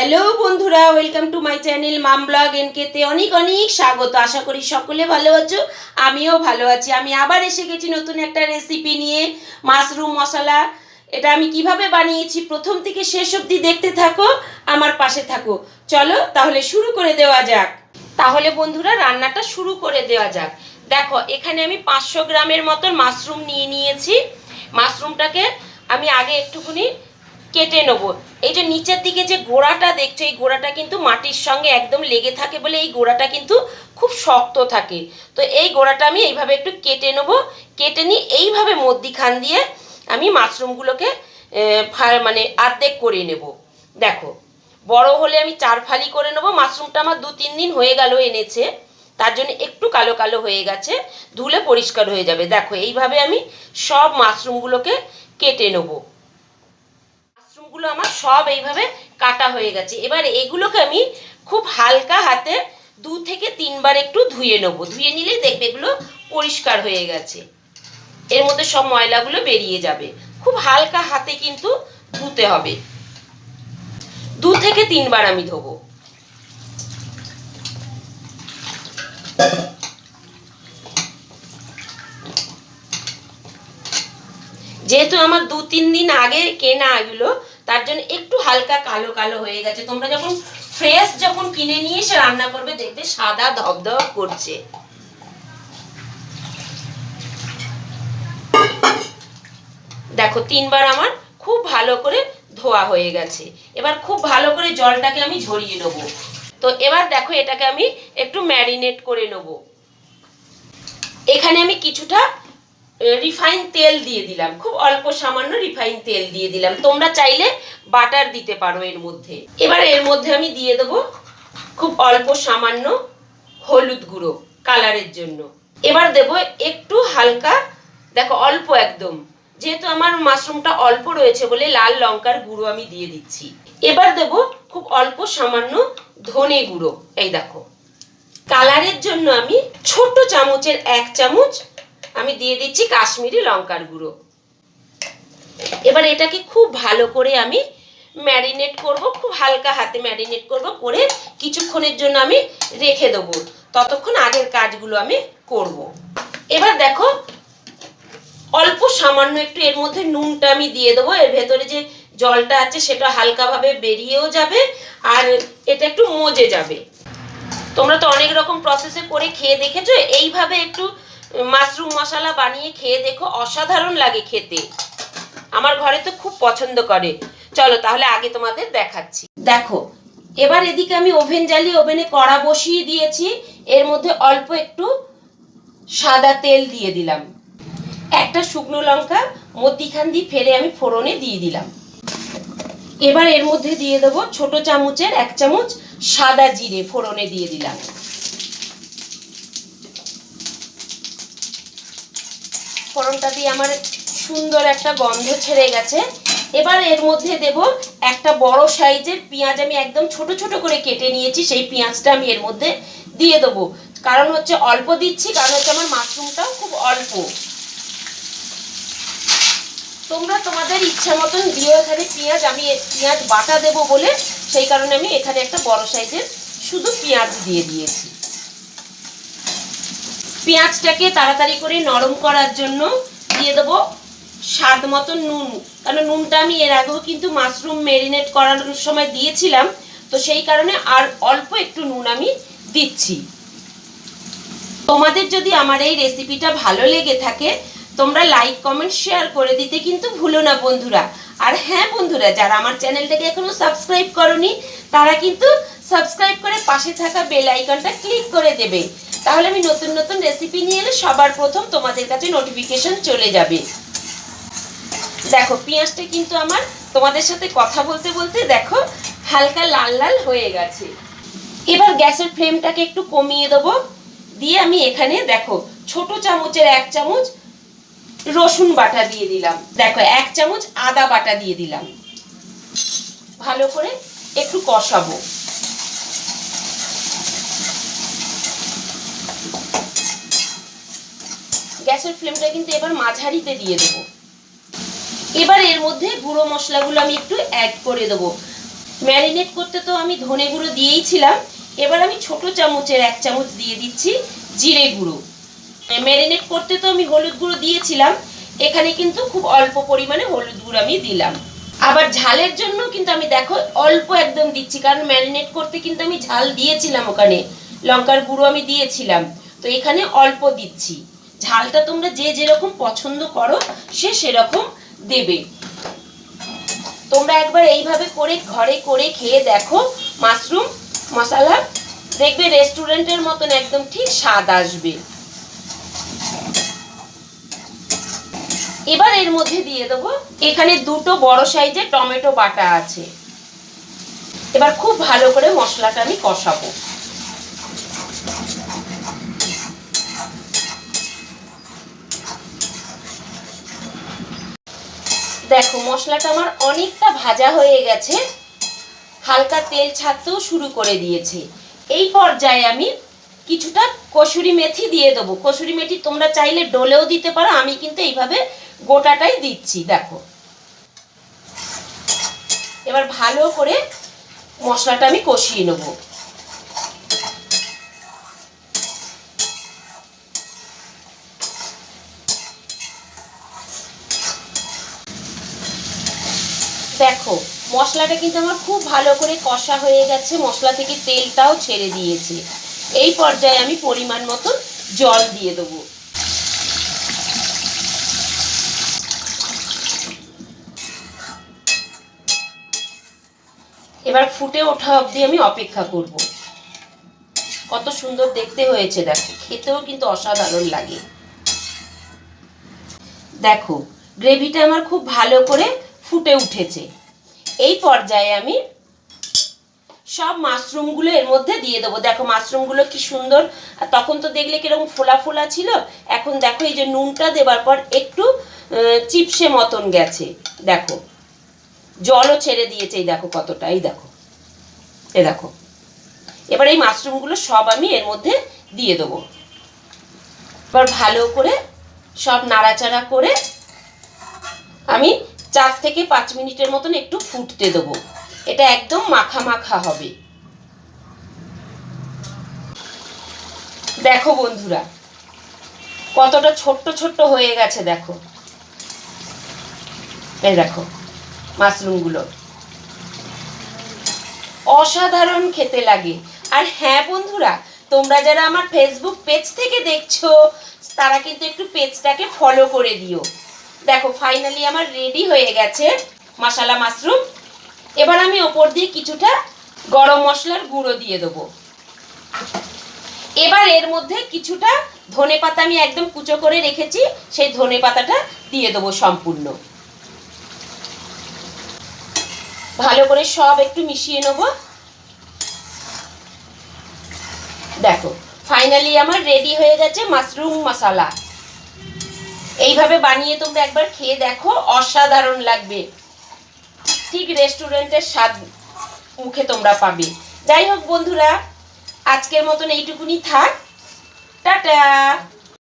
Hello বন্ধুরা welcome to my channel mum blog এনকেতে অনেক অনেক স্বাগত। আশা করি সকলে ভালো আছো, আমিও ভালো আছি। আমি আবার এসে গেছি নতুন একটা রেসিপি নিয়ে মাশরুম মশলা। এটা আমি কীভাবে বানিয়েছি, প্রথম থেকে শেষ অবধি দেখতে থাকো, আমার পাশে থাকো। চলো, তাহলে শুরু করে দেওয়া যাক। তাহলে বন্ধুরা, রান্নাটা শুরু করে দেওয়া যাক। দেখো, এখানে আমি পাঁচশো গ্রামের মতন মাশরুম নিয়ে নিয়েছি। মাশরুমটাকে আমি আগে একটুখানি কেটে নেব। এই যে নিচের দিকে যে গোড়াটা দেখছ, এই গোড়াটা কিন্তু মাটির সঙ্গে একদম লেগে থাকে বলে এই গোড়াটা কিন্তু খুব শক্ত থাকে। তো এই গোড়াটা আমি এইভাবে একটু কেটে নেব। কেটে নিয়ে এইভাবে মধ্যিখান দিয়ে আমি মাশরুমগুলোকে মানে আর্ধেক করে নেব। দেখো, বড় হলে আমি চার ফালি করে নেব। মাশরুমটা আমার দু তিন দিন হয়ে গেল এনেছে। তার জন্য একটু কালো কালো হয়ে গেছে। ধুলে পরিষ্কার হয়ে যাবে। দেখো, এইভাবে আমি সব মাশরুমগুলোকে কেটে নেব। মাশরুমগুলো আমার সব এইভাবে কাটা হয়ে গেছে। এবার এগুলোকে আমি খুব হালকা হাতে দু থেকে তিনবার একটু ধুয়ে নেব। ধুয়ে নিলেই দেখবে এগুলো পরিষ্কার হয়ে গেছে। এর মধ্যে সব ময়লাগুলো বেরিয়ে যাবে। খুব হালকা হাতে কিন্তু ধুতে হবে। দু থেকে তিনবার আমি ধোবো। যেহেতু আমার দু তিন দিন আগে কেনা এগুলো তার জন্য একটু হালকা কালো কালো হয়ে গেছে। তোমরা যখন ফ্রেশ যখন কিনে নিয়ে এসে রান্না করবে, দেখবে সাদা ধবধব করছে। দেখো, তিনবার আমার খুব ভালো করে ধোয়া হয়ে গেছে। এবার খুব ভালো করে জলটাকে আমি ঝরিয়ে নেব। তো এবার দেখো, এটাকে আমি একটু ম্যারিনেট করে নেব। এখানে আমি কিছুটা রিফাইন তেল দিয়ে দিলাম। খুব অল্প সামান্য রিফাইন তেল দিয়ে দিলাম। তোমরা চাইলে বাটার দিতে পারো এর মধ্যে। এবার এর মধ্যে আমি দিয়ে দেবো খুব অল্প সামান্য হলুদ গুঁড়ো কালারের জন্য। এবার দেবো একটু হালকা, দেখো অল্প একদম। যেহেতু আমার মাশরুমটা অল্প রয়েছে বলে লাল লঙ্কার গুঁড়ো আমি দিয়ে দিচ্ছি। এবার দেব খুব অল্প সামান্য ধনে গুঁড়ো। এই দেখো। কালারের জন্য আমি ছোট চামচের এক চামচ আমি দিয়ে দিচ্ছি কাশ্মীরি লঙ্কার গুঁড়ো। এবার এটাকে খুব ভালো করে আমি ম্যারিনেট করব, খুব হালকা হাতে ম্যারিনেট করব, করে কিছুক্ষণের জন্য আমি রেখে দেবো। ততক্ষণ আগের কাজগুলো আমি করব। এবার দেখো, অল্প সামান্য একটু এর মধ্যে নুনটা আমি দিয়ে দেবো। এর ভেতরে যে জলটা আছে সেটা হালকাভাবে বেরিয়েও যাবে আর এটা একটু মজে যাবে। তোমরা তো অনেক রকম প্রসেসে করে খেয়ে দেখেছ, এইভাবে একটু মাশরুম মশলা বানিয়ে খেয়ে দেখো অসাধারণ লাগে খেতে। আমার ঘরে তো খুব পছন্দ করে। চলো তাহলে আগে তোমাদের দেখাচ্ছি। দেখো, এবার এদিকে আমি ওভেন জ্বালিয়ে ওভেনে কড়া বসিয়ে দিয়েছি। এর মধ্যে অল্প একটু সাদা তেল দিয়ে দিলাম। একটা শুকনো লঙ্কা মধ্যিখান দিয়ে ফেলে আমি ফোড়নে দিয়ে দিলাম। এবার এর মধ্যে দিয়ে দেবো ছোট চামচের এক চামচ সাদা জিরে ফোড়নে দিয়ে দিলাম। ফোড়নটা দিয়ে আমার সুন্দর একটা গন্ধ ছেড়ে গেছে। এবার এর মধ্যে দেব একটা বড় সাইজের পেঁয়াজ। আমি একদম ছোট ছোট করে কেটে নিয়েছি, সেই পেঁয়াজটা আমি এর মধ্যে দিয়ে দেবো। কারণ হচ্ছে অল্প দিচ্ছি, কারণ হচ্ছে আমার মাশরুমটাও খুব অল্প। তোমরা তোমাদের ইচ্ছা মতন দিও এখানে পেঁয়াজ। আমি পেঁয়াজ বাটা দেব বলে, সেই কারণে আমি এখানে একটা বড় সাইজের শুধু পেঁয়াজ দিয়ে দিয়েছি। পেঁয়াজটাকে তাড়াতাড়ি করে নরম করার জন্য দিয়ে দেবো স্বাদ মতন নুন। কারণ নুনটা আমি এর আগেও কিন্তু মাশরুম মেরিনেট করার সময় দিয়েছিলাম, তো সেই কারণে আর অল্প একটু নুন আমি দিচ্ছি। তোমাদের যদি আমার এই রেসিপিটা ভালো লেগে থাকে, তোমরা লাইক কমেন্ট শেয়ার করে দিতে কিন্তু ভুলো না বন্ধুরা। আর হ্যাঁ বন্ধুরা, যারা আমার চ্যানেলটাকে এখনও সাবস্ক্রাইব করনি, তারা কিন্তু সাবস্ক্রাইব করে পাশে থাকা বেল আইকনটা ক্লিক করে দেবে। তাহলে আমি নতুন নতুন রেসিপি নিয়ে এলে সবার প্রথম তোমাদের কাছে নোটিফিকেশন চলে যাবে। দেখো, পেঁয়াজটা কিন্তু আমার তোমাদের সাথে কথা বলতে বলতে দেখো হালকা লাল লাল হয়ে গেছে। এবার গ্যাসের ফ্লেমটাকে একটু কমিয়ে দেবো। দিয়ে আমি এখানে দেখো, ছোট চামচের এক চামচ রসুন বাটা দিয়ে দিলাম। দেখো, এক চামচ আদা বাটা দিয়ে দিলাম। ভালো করে একটু কষাবো। গ্যাসের ফ্লেমটা কিন্তু এবার মাঝারিতে দিয়ে দেবো। এবার এর মধ্যে গুঁড়ো মশলাগুলো আমি একটু অ্যাড করে দেবো। ম্যারিনেট করতে তো আমি ধনে গুঁড়ো দিয়েই ছিলাম। এবার আমি ছোট চামচের এক চামচ দিয়ে দিচ্ছি জিরে গুঁড়ো। ম্যারিনেট করতে তো আমি হলুদ গুঁড়ো দিয়েছিলাম। এখানে কিন্তু খুব অল্প পরিমাণে হলুদ গুঁড়ো আমি দিলাম। আবার ঝালের জন্য কিন্তু আমি দেখো অল্প একদম দিচ্ছি, কারণ ম্যারিনেট করতে কিন্তু আমি ঝাল দিয়েছিলাম ওখানে। লঙ্কার গুঁড়ো আমি দিয়েছিলাম। তো এখানে অল্প দিচ্ছি। ঝালটা তোমরা যে যেরকম পছন্দ করো, সে সেরকম দেবে। তোমরা একবার এইভাবে করে ঘরে করে খেয়ে দেখো, মাশরুম, মশলা। দেখবে রেস্টুরেন্টের মতন একদম ঠিক স্বাদ আসবে। এবার এর মধ্যে দিয়ে দেবো, এখানে দুটো বড় সাইজের টমেটো বাটা আছে। এবার খুব ভালো করে মশলাটা আমি কষাবো। দেখো, মশলাটা আমার অনেকটা ভাজা হয়ে গেছে। হালকা তেল ছাড়তেও শুরু করে দিয়েছে। এই পর্যায়ে আমি কিছুটা কসুরি মেথি দিয়ে দেবো। কসুরি মেথি তোমরা চাইলে ডোলেও দিতে পারো, আমি কিন্তু এইভাবে গোটাটাই দিচ্ছি, দেখো। এবার ভালো করে মশলাটা আমি কষিয়ে নেব। দেখো, মশলাটা কিন্তু আমার খুব ভালো করে কষা হয়ে গেছে, মশলা থেকে তেলটাও ছেড়ে দিয়েছে। এই পর্যায়ে আমি পরিমাণ মতন জল দিয়ে দেবো। এবার ফুটে ওঠা অবধি আমি অপেক্ষা করব। কত সুন্দর দেখতে হয়েছে, দেখো, খেতেও কিন্তু অসাধারণ লাগে। দেখো, গ্রেভিটা আমার খুব ভালো করে ফুটে উঠেছে। এই পর্যায়ে আমি সব মাশরুমগুলো এর মধ্যে দিয়ে দেবো। দেখো মাশরুমগুলো কি সুন্দর। তখন তো দেখলে কীরকম ফোলা ফোলা ছিল। এখন দেখো এই যে নুনটা দেবার পর একটু চিপসে মতন গেছে। দেখো, জলও ছেড়ে দিয়েছে। এই দেখো কতটা, এই দেখো এ দেখো। এবার এই মাশরুমগুলো সব আমি এর মধ্যে দিয়ে দেবো। এবার ভালো করে সব নাড়াচাড়া করে আমি চার থেকে পাঁচ মিনিটের মতন একটু ফুটতে দেবো। এটা একদম মাখা মাখা হবে। দেখো বন্ধুরা, কতটা ছোট্ট ছোট্ট হয়ে গেছে, দেখো। এই দেখো, মাশরুমগুলো। অসাধারণ খেতে লাগে। আর হ্যাঁ বন্ধুরা, তোমরা যারা আমার ফেসবুক পেজ থেকে দেখছ, তারা কিন্তু একটু পেজটাকে ফলো করে দিও। দেখো ফাইনালি আমার রেডি হয়ে গেছে মশালা মাশরুম এবার আমি ওপর দিয়ে কিছুটা গরম মশলার গুঁড়ো দিয়ে দেবো। এবার এর মধ্যে কিছুটা ধনে পাতা আমি একদম কুচো করে রেখেছি, সেই ধনে পাতাটা দিয়ে দেবো সম্পূর্ণ। ভালো করে সব একটু মিশিয়ে নেব। দেখো ফাইনালি আমার রেডি হয়ে গেছে মাশরুম মশলা এইভাবে বানিয়ে তোমরা একবার খেয়ে দেখো, অসাধারণ লাগবে। ঠিক রেস্টুরেন্টের স্বাদ মুখে তোমরা পাবে। যাই হোক বন্ধুরা, আজকের মতন এইটুকুনি থাক। টাটা!